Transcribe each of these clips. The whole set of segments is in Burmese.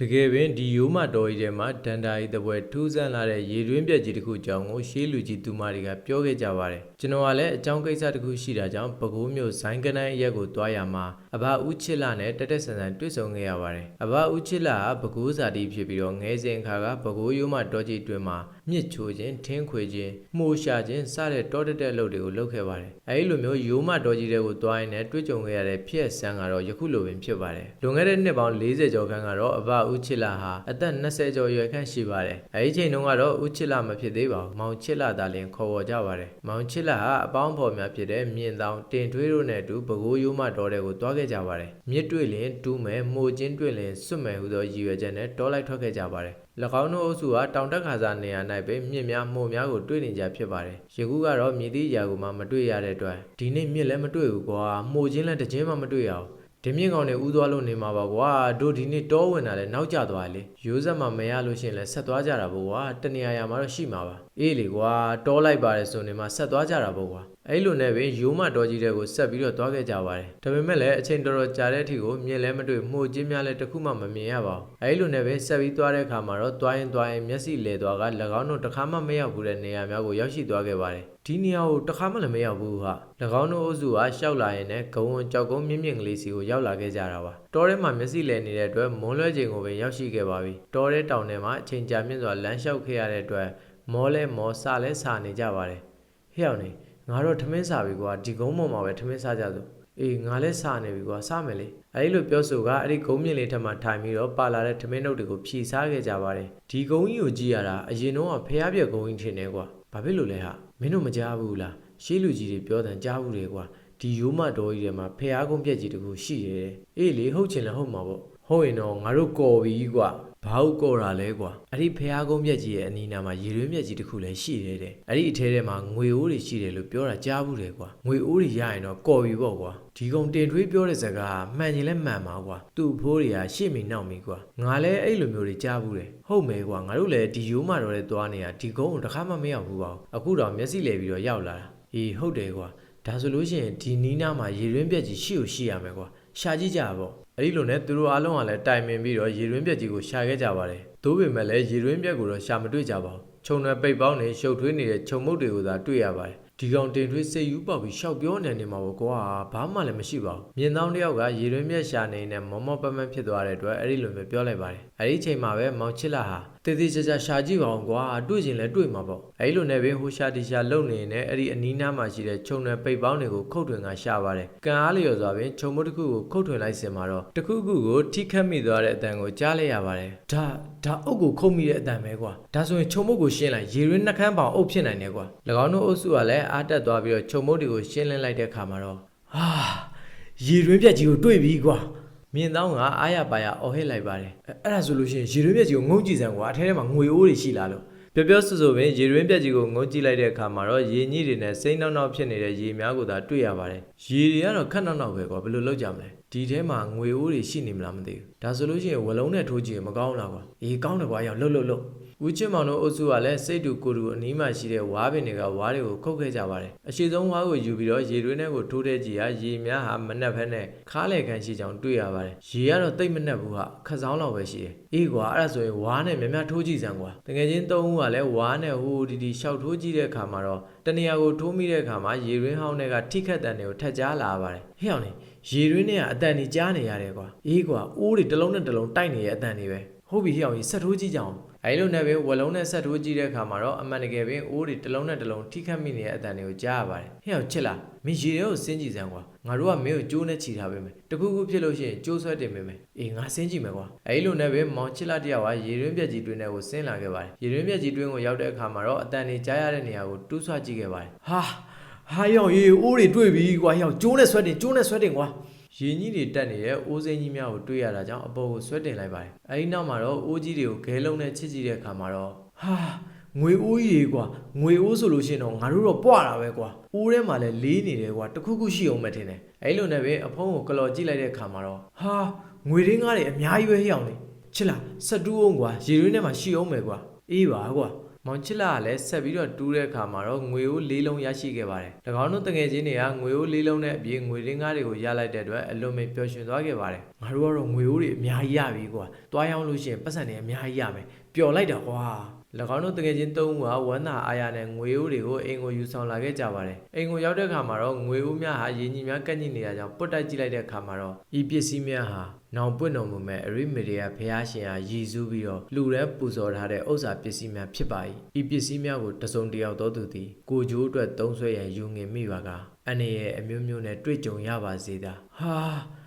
တကယ်ပင်ဒီရိုးမတော်ကြီးထဲမှာဒန်တာကြီးတစ်ပွဲထူးဆန်းလာတဲ့ရေတွင်းပြက်ကြီးတစ်ခုကြောင့်ကိုရှေးလူကြီးသူမတွေကပြောခဲ့ကြပါတယ်ကျွန်တော်ကလည်းအကြောင်းကိစ္စတစ်ခုရှိတာကြောင့်ပဲခူးမြို့ဇိုင်းကနန်းအရက်ကိုတွားရမှာအဘဦးချစ်လာနဲ့တက်တက်ဆန်ဆန်တွေ့ဆုံခဲ့ရပါတယ်အဘဦးချစ်လာကပဲခူးဇာတိဖြစ်ပြီးတော့ငဲစဉ်ခါကပဲခူးရိုးမတော်ကြီးတွင်မှာမြစ်ချိုခြင်းထင်းခွေခြင်းမှုရှာခြင်းစတဲ့တောတက်တဲ့အလုပ်တွေကိုလုပ်ခဲ့ပါတယ်အဲဒီလိုမျိုးရိုးမတော်ကြီးတွေကိုတွားရင်လည်းတွေ့ကြုံခဲ့ရတဲ့ဖြစ်ဆန်းကတော့ယခုလိုပင်ဖြစ်ပါတယ်လွန်ခဲ့တဲ့နှစ်ပေါင်း40ကျော်ခန့်ကတော့အဘဦးချစ်လာဟာအသက်20ကျော်ရွယ်ခန့်ရှိပါတယ်အဲဒီချိန်တုန်းကတော့ဦးချစ်လာမဖြစ်သေးပါဘူးမောင်ချစ်လာသာလျှင်ခေါ်ဝေါ်ကြပါတယ်မောင်ချစ်လာဟာအပေါင်းဖော်များဖြစ်တဲ့မြင့်တောင်တင်ထွေးတို့နဲ့အတူပဲခူးရိုးမတော်တွေကိုတွားခဲ့ကြပါတယ်မြစ်တွေ့လျင်တူးမယ်မှုချင်းတွေ့လျင်စွတ်မယ်ဟူသောရည်ရွယ်ချက်နဲ့တောလိုက်ထွက်ခဲ့ကြပါတယ်၎ င်းတို့အုပ်စုဟာတောင်တက်ခါစားနေရာ၌ပဲမြစ်များမှုများကိုတွေ့နေကြဖြစ်ပါတယ်။ယခုကတော့မြည်သည့်အရာကိုမှမတွေ့ရတဲ့အတွက်ဒီနေ့မြစ်လည်းမတွေ့ဘူးကွာ။မှုချင်းလည်းတစ်ချင်းမှမတွေ့ရအောင်။ဒီမြင့်ကောင်တွေဥသွားလို့နေမှာပါကွာ။တို့ဒီနေ့တောဝင်တာလည်းနောက်ကျသွားလေ။ရိုးဆက်မှမရလို့ရှရင်လည်းဆက်သွားကြတာပေါ့ကွာ။တနေရာရာမှာတော့ရှိမှာပါ။အေးလေကွာ။တောလိုက်ပါတယ်ဆိုနေမှဆက်သွားကြတာပေါ့ကွာ။ အဲ့လိုနဲ့ပဲရိုးမတော်ကြီးတဲ့ကိုဆက်ပြီးတော့သွားခဲ့ကြပါတယ်။ဒါပေမဲ့လည်းအချိန်တော်တော်ကြာတဲ့အထိကိုမြင်လဲမတွေ့မှုချင်းများလည်းတစ်ခုမှမမြင်ရပါဘူး။အဲ့လိုနဲ့ပဲဆက်ပြီးသွားတဲ့အခါမှာတော့သွားရင်သွားရင်မျက်စိလဲသွားက၎င်းတို့တစ်ခါမှမရောက်ဘူးတဲ့နေရာများကိုရောက်ရှိသွားခဲ့ပါတယ်။ဒီနေရာကိုတစ်ခါမှလည်းမရောက်ဘူးဟာ။၎င်းတို့အုပ်စုကရှောက်လာရင်လည်းဂုံဝံကြောက်ကုန်းမြင့်မြင့်ကလေးစီကိုရောက်လာခဲ့ကြတာပါ။တောထဲမှာမျက်စိလဲနေတဲ့အတွက်မွန်းလွဲချိန်ကိုပဲရောက်ရှိခဲ့ပါပြီ။တောထဲတောင်ထဲမှာအချိန်ကြာမြင့်စွာလမ်းလျှောက်ခဲ့ရတဲ့အတွက်မောလဲမောစလဲစာနေကြပါတယ်။ဟဲ့အောင်နေ ငါတော့ထမင်းစားပြီကွာဒီကုန်းပေါ်မှာပဲထမင်းစားကြစို့အေးငါလည်းစားနေပြီကွာစားမယ်လေအဲဒီလိုပြောဆိုကအဲ့ဒီကုန်းမြင့်လေးထက်မှထိုင်ပြီးတော့ပါလာတဲ့ထမင်းနှုတ်တွေကိုဖြီစားခဲ့ကြပါတယ်ဒီကုန်းကြီးကိုကြည့်ရတာအရင်တော့ဖျားပြက်ကုန်းကြီးထင်နေကွာဘာဖြစ်လို့လဲဟာမင်းတို့မကြားဘူးလားရှေးလူကြီးတွေပြောတယ်ကြားဘူးလေကွာဒီရိုးမတော်ကြီးထဲမှာဖျားကုန်းပြက်ကြီးတခုရှိတယ်အေးလေဟုတ်ချင်လည်းဟုတ်မှာပေါ့ဟုတ်ရင်တော့ငါတို့ကော်ပြီကွာ ဘာဟုတ်ကော်တာလဲကွာအဲ့ဒီဖះကုန်းမြက်ကြီးရဲ့အနီးနားမှာရေရွေးမြက်ကြီးတစ်ခုလည်းရှိတယ်တဲ့အဲ့ဒီအထဲထဲမှာငွေအိုးတွေရှိတယ်လို့ပြောတာကြားဘူးတယ်ကွာငွေအိုးတွေရရင်တော့ကော်ပြီပေါ့ကွာဒီကောင်တင်ထွေးပြောတဲ့စကားမှန်ရင်လည်းမှန်ပါကွာသူ့ဖိုးတွေကရှေ့မီနောက်မီကွာငါလည်းအဲ့လိုမျိုးတွေကြားဘူးတယ်ဟုတ်မယ်ကွာငါတို့လည်းဒီရိုးမှတော့လဲသွားနေတာဒီကုန်းကိုတစ်ခါမှမရောက်ဘူးပါဘူးအခုတော့မျက်စိလဲပြီးတော့ရောက်လာတာအေးဟုတ်တယ်ကွာဒါဆိုလို့ရှိရင်ဒီနီးနားမှာရေရွေးပြက်ကြီးရှိ ਉ ရှိရမယ်ကွာရှာကြည့်ကြပါပေါ့ အဲ့ဒီလိုနဲ့သူတို့အားလုံးကလည်းတိုင်ပင်ပြီးတော့ရေရွေးပြက်ကြီးကိုရှာခဲ့ကြပါတယ်သို့ပေမဲ့လည်းရေရွေးပြက်ကိုတော့ရှာမတွေ့ကြပါဘူးခြုံနယ်ပိတ်ပေါင်းနေရှုပ်ထွေးနေတဲ့ခြုံမုတ်တွေကိုသာတွေ့ရပါတယ်ဒီကောင်တင်ထွေးစိတ်ယူပေါက်ပြီးရှောက်ပြောနေနေမှာပေါ့ကွာဘာမှလည်းမရှိပါဘူးမြင်သောတယောက်ကရေရွေးမြက်ရှာနေတဲ့မောမောပန်းပန်းဖြစ်သွားတဲ့အတွက်အဲ့ဒီလိုမျိုးပြောလိုက်ပါတယ်အဲ့ဒီချိန်မှာပဲမောင်ချစ်လာဟာ တည်တည်ချာချာရှာကြည့်ပါအောင်ကွာတွေ့ရင်လည်းတွေ့မှာပေါ့အဲ့လိုနဲ့ပဲဟိုရှာတီရှာလုံနေနေအဲ့ဒီအနီးနားမှာရှိတဲ့ခြုံနယ်ပိတ်ပေါင်းတွေကိုခုတ်ထွင်ကရှာပါတယ်ကံအားလျော်စွာပင်ခြုံမုတ်တစ်ခုကိုခုတ်ထွင်လိုက်စင်မှာတော့တစ်ခုခုကိုထိခတ်မိသွားတဲ့အတန်ကိုကြားလိုက်ရပါတယ်ဒါဒါအုပ်ကိုခုတ်မိတဲ့အတန်ပဲကွာဒါဆိုရင်ခြုံမုတ်ကိုရှင်းလိုက်ရေရင်းနှကန်းပေါင်အုပ်ဖြစ်နိုင်တယ်ကွာ၎င်းတို့အုပ်စုကလည်းအားတက်သွားပြီးတော့ခြုံမုတ်တွေကိုရှင်းလင်းလိုက်တဲ့အခါမှာတော့ဟာရေရင်းပြက်ကြီးကိုတွေ့ပြီကွာ မြင်တော့ကအားရပါရအော်ဟစ်လိုက်ပါတယ်အဲ့အဲ့ဒါဆိုလို့ရှိရင်ရေရွေးပြက်ကြီးကိုငုံကြည့်စမ်းကွာအထဲထဲမှာငွေအိုးတွေရှိလားလို့ပြောပြောဆိုဆိုပင်ရေရွေးပြက်ကြီးကိုငုံကြည့်လိုက်တဲ့အခါမှာတော့ရေညှိတွေနဲ့စိမ့်နောက်နောက်ဖြစ်နေတဲ့ရေများကိုသာတွေ့ရပါတယ်ရေတွေကတော့ခက်နောက်နောက်ပဲကွာဘယ်လိုလုပ်ကြမလဲဒီထဲမှာငွေအိုးတွေရှိနေမလားမသိဘူးဒါဆိုလို့ရှိရင်ဝလုံးနဲ့ထိုးကြည့်ရင်မကောင်းလားကွာအေးကောင်းတယ်ကွာရောက်လှုပ်လှုပ်လှုပ် ဦးချင်းမောင်တို့အုပ်စုကလည်းစိတ်တူကိုယ်တူအနီးမှာရှိတဲ့ဝါးပင်တွေကဝါးတွေကိုခုတ်ခဲ့ကြပါတယ်အရှိဆုံးဝါးကိုယူပြီးတော့ရေတွင်းထဲကိုထိုးတဲ့ကြည်ဟာရေများဟာမနှက်ဖက်နဲ့ခါးလေခံရှိကြောင်တွေ့ရပါတယ်ရေကတော့တိတ်မနှက်ဘူးဟာခက်ဆောင်လောက်ပဲရှိတယ်အေးကွာအဲ့ဒါဆိုရင်ဝါးနဲ့များများထိုးကြည့်စမ်းကွာတကယ်ချင်းသုံးဦးကလည်းဝါးနဲ့ဟိုဒီဒီရှောက်ထိုးကြည့်တဲ့အခါမှာတော့တနေရာကိုထိုးမိတဲ့အခါမှာရေတွင်းဟောင်းတွေကထိခတ်တန်တွေကိုထက်ကြားလာပါတယ်ဟဲ့အောင်လေရေတွင်းထဲကအတန်တွေကြားနေရတယ်ကွာအေးကွာအိုးတွေတစ်လုံးနဲ့တစ်လုံးတိုက်နေတဲ့အတန်တွေပဲဟုတ်ပြီဟဲ့အောင်ကြီးဆက်ထိုးကြည့်ကြအောင် အဲလိုနဲ့ပဲဝလုံးနဲ့ဆက်ထိုးကြည့်တဲ့အခါမှာတော့အမှန်တကယ်ပဲအိုးတွေတစ်လုံးနဲ့တစ်လုံးထိခတ်မိနေတဲ့အတန်တွေကိုကြားရပါတယ်ဟဲ့အောင်ချစ်လားမင်းရေတွေကိုစင်းကြည့်စမ်းကွာငါတို့ကမင်းကိုကြိုးနဲ့ချီထားပေးမယ်တခုခုဖြစ်လို့ရှိရင်ကြိုးဆွဲတင်ပေးမယ်အေးငါစင်းကြည့်မယ်ကွာအဲလိုနဲ့ပဲမောင်ချစ်လာတယောက်ကရေရင်းပြက်ကြီးတွင်းထဲကိုဆင်းလာခဲ့ပါတယ်ရေရင်းပြက်ကြီးတွင်းကိုရောက်တဲ့အခါမှာတော့အတန်တွေကြားရတဲ့နေရာကိုတူးဆွကြည့်ခဲ့ပါတယ်ဟာဟာရောက်ရေအိုးတွေတွေ့ပြီကွာရောက်ကျိုးနဲ့ဆွဲတင်ကျိုးနဲ့ဆွဲတင်ကွာ ရေကြီးတွေတက်နေတဲ့အိုးစိမ်းကြီးများကိုတွေ့ရတာကြောင့်အပေါ်ကိုဆွဲတင်လိုက်ပါတယ်။အဲဒီနောက်မှာတော့အိုးကြီးတွေကိုဂဲလုံးနဲ့ချစ်ကြည့်တဲ့အခါမှာတော့ဟာငွေအိုးကြီးတွေကွာငွေအိုးဆိုလို့ရှိရင်တော့ငါတို့တော့ပွားတာပဲကွာအိုးထဲမှာလည်းလေးနေတယ်ကွာတခုခုရှိအောင်မထင်နဲ့အဲလိုနဲ့ပဲအဖုံးကိုကလော်ကြည့်လိုက်တဲ့အခါမှာတော့ဟာငွေရင်းကားတွေအများကြီးပဲဟျောင်းနေချစ်လားဆက်တူးအောင်ကွာရေရင်းထဲမှာရှိအောင်မယ်ကွာအေးပါကွာ မောင်ချစ်လာကလည်းဆက်ပြီးတော့တူးတဲ့အခါမှာတော့ငွေအိုးလေးလုံးရရှိခဲ့ပါတယ်၎င်းတို့တငယ်ချင်းတွေကငွေအိုးလေးလုံးနဲ့အပြင်ငွေရင်းကားတွေကိုရလိုက်တဲ့အတွက်အလွန်ပဲပျော်ရွှင်သွားခဲ့ပါတယ်ငါတို့ကတော့ငွေအိုးတွေအများကြီးရပြီကွာတွားရောက်လို့ရှိရင်ပတ်စံတွေအများကြီးရမယ်ပျော်လိုက်တာကွာ၎င်းတို့တကယ်ချင်းသုံးဦးကဝမ်းသာအားရနဲ့ငွေဦးတွေကိုအိမ်ကိုယူဆောင်လာခဲ့ကြပါတယ်။အိမ်ကိုရောက်တဲ့အခါမှာတော့ငွေဦးများဟာရင်းကြီးများကန့်ညစ်နေတာကြောင့်ပုတ်တိုက်ကြည့်လိုက်တဲ့အခါမှာတော့ဤပစ္စည်းများဟာ နောင်ပွင့်တော်မူမဲ့အရိမေရီယာဖះရှင်ဟာရည်စူးပြီးတော့လူရဲပူဇော်ထားတဲ့ဥစ္စာပစ္စည်းများဖြစ်ပါ၏။ဤပစ္စည်းများကိုတစုံတစ်ယောက်သောသူသည်ကိုကြိုးအတွက်သုံးဆွဲရန်ယူငင်မိပါကအန်ရဲ့အမျိုးမျိုးနဲ့တွေ့ကြုံရပါစေသာ။ဟာ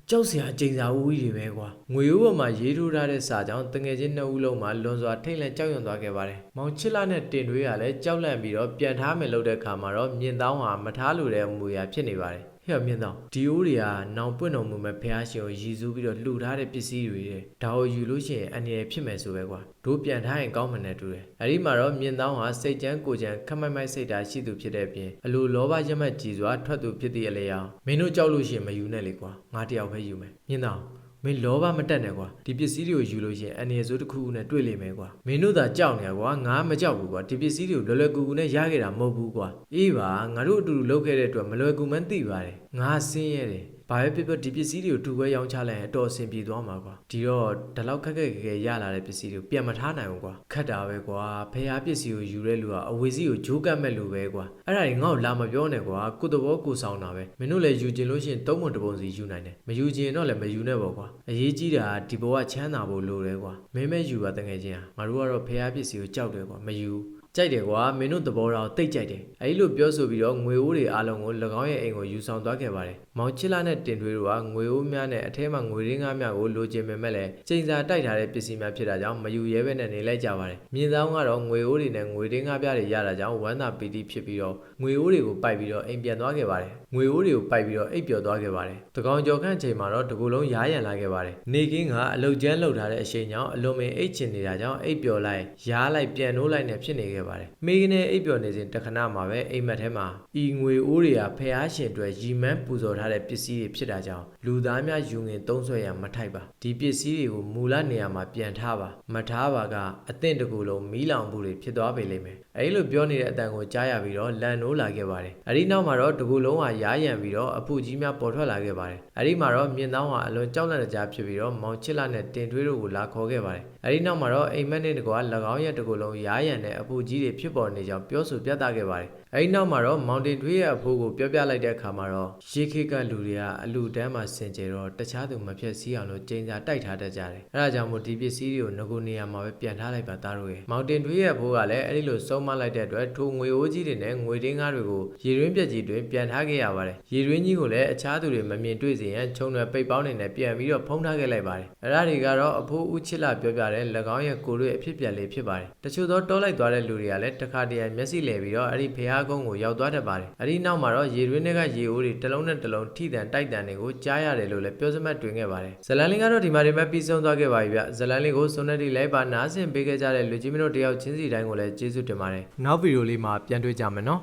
ကြောက်စရာအကျဉ်းစာဦးကြီးတွေပဲကွာငွေဦးပေါ်မှာရေးထိုးထားတဲ့စာကြောင့်တငယ်ချင်းနှစ်ဦးလုံးမှာလွန်စွာထိတ်လန့်ကြောက်ရွံ့သွားခဲ့ပါတယ်။မောင်ချစ်လာနဲ့တင်တွေးကလည်းကြောက်လန့်ပြီးတော့ပြန်ထားမယ်လို့တဲ့ခါမှာတော့မြင်တောင်းဟာမထားလို့တဲ့အမူအရာဖြစ်နေပါတယ်။ ဟဲ့မြင်တောင်းဒီအိုးတွေကနောင်ပွင့်တော်မူမဲ့ဖះရှင်ကိုရည်စူးပြီးတော့လှူထားတဲ့ပစ္စည်းတွေတဲ့ဒါကိုယူလို့ရှိရင်အန္တရာယ်ဖြစ်မယ်ဆိုပဲကွာတို့ပြန်ထားရင်ကောင်းမှန်းနဲ့တူတယ်။အဲဒီမှာတော့မြင်တောင်းဟာစိတ်ကြမ်းကိုကြမ်းခက်မိုက်မိုက်စိတ်ဓာတ်ရှိသူဖြစ်တဲ့အပြင်အလိုလောဘရမတ်ကြည်စွာထွက်သူဖြစ်သည့်အလျောက်မင်းတို့ကြောက်လို့ရှိရင်မယူနဲ့လေကွာငါတယောက်ပဲယူမယ်မြင်တောင်း မင်းလောဘမတက်နဲ့ကွာဒီပစ္စည်းတွေကိုယူလို့ရှရင်အနေဆိုးတစ်ခုခုနဲ့တွေ့လိမ့်မယ်ကွာမင်းတို့သာကြောက်နေရကွာငါမကြောက်ဘူးကွာဒီပစ္စည်းတွေကိုလွယ်လွယ်ကူကူနဲ့ရခဲ့တာမဟုတ်ဘူးကွာအေးပါငါတို့အတူတူလုပ်ခဲ့တဲ့အတွက်မလွယ်ကူမှန်းသိပါတယ်ငါဆင်းရဲတယ် ဘာပဲဖြစ်ဖြစ်ဒီပစ္စည်းတွေကိုတူပဲရောင်းချလိုက်ရင်အတော်အဆင်ပြေသွားမှာကွာဒီတော့ဒီလောက်ခက်ခက်ခဲခဲရလာတဲ့ပစ္စည်းတွေကိုပြန်မထားနိုင်ဘူးကွာခက်တာပဲကွာဖះပစ္စည်းကိုယူတဲ့လူကအဝေစီကိုဂျိုးကတ်မဲ့လူပဲကွာအဲ့ဒါကြီးငါ့ကိုလာမပြောနဲ့ကွာကိုယ်တဘောကိုယ်ဆောင်တာပဲမင်းတို့လည်းယူကျင်လို့ရှိရင်သုံးပုံတစ်ပုံစီယူနိုင်တယ်မယူကျင်တော့လည်းမယူနဲ့ပေါ့ကွာအရေးကြီးတာကဒီဘဝချမ်းသာဖို့လိုတယ်ကွာမင်းမဲယူပါတကယ်ချင်းဟာငါတို့ကတော့ဖះပစ္စည်းကိုကြောက်တယ်ကွာမယူ ကြိုက်တယ်ကွာမင်းတို့သဘောတော့တိတ်ကြိုက်တယ်အဲဒီလိုပြောဆိုပြီးတော့ငွေအိုးတွေအားလုံးကို၎င်းရဲ့အိမ်ကိုယူဆောင်သွားခဲ့ပါတယ်မောင်ချစ်လာနဲ့တင်ထွေးတို့ကငွေအိုးများနဲ့အထဲမှာငွေရင်းကားများကိုလိုချင်ပေမဲ့လည်းချိန်စာတိုက်ထားတဲ့ပစ္စည်းများဖြစ်တာကြောင့်မယူရဲဘဲနဲ့နေလိုက်ကြပါတယ်မြင်းဆောင်ကတော့ငွေအိုးတွေနဲ့ငွေရင်းကားပြားတွေရတာကြောင့်ဝမ်းသာပီတိဖြစ်ပြီးတော့ငွေအိုးတွေကိုပိုက်ပြီးတော့အိမ်ပြန်သွားခဲ့ပါတယ်ငွေအိုးတွေကိုပိုက်ပြီးတော့အိပ်ပျော်သွားခဲ့ပါတယ်တကောင်ကျော်ခန့်ချိန်မှာတော့တကူလုံးရားရန်လာခဲ့ပါတယ်နေကင်းကအလုတ်ကျန်းလှုပ်ထားတဲ့အချိန်ကြောင့်အလွန်ပင်အိတ်ချင်နေတာကြောင့်အိပ်ပျော်လိုက်ရားလိုက်ပြန်နိုးလိုက်နဲ့ဖြစ်နေခဲ့ပါတယ်မိကနဲ့အိပ်ပျော်နေစဉ်တခဏမှာပဲအိမ်မက်ထဲမှာဤငွေအိုးတွေကဖះရှင်အတွက်ရီမန်းပူဇော်ထားတဲ့ပစ္စည်းတွေဖြစ်တာကြောင့်လူသားများယူငင်သုံးဆွဲရမထိုက်ပါဒီပစ္စည်းတွေကိုမူလနေရာမှာပြန်ထားပါမထားပါကအသင့်တကူလုံးမီးလောင်မှုတွေဖြစ်သွားပေလိမ့်မယ်အဲဒီလိုပြောနေတဲ့အတန်ကိုကြားရပြီးတော့လန်နိုးလာခဲ့ပါတယ်အဲဒီနောက်မှာတော့တကူလုံးဟာရားရန်ပြီးတော့အဖူကြီးများပေါ်ထွက်လာခဲ့ပါတယ်အဲဒီမှာတော့မြင်းတောင်းဟာအလွန်ကြောက်လန့်တကြားဖြစ်ပြီးတော့မောင်ချစ်လာနဲ့တင်ထွေးတို့ကိုလာခေါ်ခဲ့ပါတယ် အဲဒီနောက်မှာတော့အိမ်မက်နဲ့တကွာ၎င်းရဲ့တကူလုံးရားရန်နဲ့အဖူကြီးတွေဖြစ်ပေါ်နေကြောင်းပြောဆိုပြသခဲ့ပါတယ်အဲဒီနောက်မှာတော့မောင်တင်ထွေးရဲ့အဖိုးကိုပြောပြလိုက်တဲ့အခါမှာတော့ရေခေတ်ကလူတွေကအလူတန်းမှာဆင်ကျဲတော့တခြားသူမဖြစ်စည်းအောင်လို့ကျင်းစာတိုက်ထားတတ်ကြတယ်အဲဒါကြောင့်မို့ဒီပစ္စည်းတွေကိုငကိုနေရာမှာပဲပြန်ထားလိုက်ပါသားတို့ရဲ့မောင်တင်ထွေးရဲ့အဖိုးကလည်းအဲဒီလိုဆုံးမလိုက်တဲ့အတွက်ထိုငွေအိုးကြီးတွေနဲ့ငွေတင်းကားတွေကိုရေရင်းပြက်ကြီးတွင်ပြန်ထားခဲ့ရပါတယ်ရေရင်းကြီးကိုလည်းအခြားသူတွေမမြင်တွေ့စေရန်ခြုံရွယ်ပိတ်ပေါင်းနေနဲ့ပြန်ပြီးတော့ဖုံးထားခဲ့လိုက်ပါတယ်အဲဒါတွေကတော့အဖိုးဦးချစ်လာပြောပြတဲ့၎င်းရဲ့ကိုယ်တို့ရဲ့အဖြစ်ပြန်လေးဖြစ်ပါတယ်တချို့သောတောလိုက်သွားတဲ့လူတွေကလည်းတခါတရံမျက်စိလဲပြီးတော့အဲ့ဒီဖះကုန်းကိုရောက်သွားတတ်ပါတယ်အဲ့ဒီနောက်မှာတော့ရေရင်းတွေကရေအိုးတွေတစ်လုံးနဲ့တစ်လုံးထိတန်တိုက်တန်တွေကိုကြားရတယ်လို့လည်းပြောစမှတ်တွင်ခဲ့ပါတယ်ဇလန်လင်းကတော့ဒီမှာဒီမှာပြီးဆုံးသွားခဲ့ပါပြီဗျဇလန်လေးကိုစုံနဲ့ဒီလိုက်ပါနားဆင်ပေးခဲ့ကြတဲ့လူကြီးမင်းတို့တယောက်ချင်းစီတိုင်းကိုလည်းကျေးဇူးတင်ပါတယ်နောက်ဗီဒီယိုလေးမှာပြန်တွေ့ကြမယ်နော်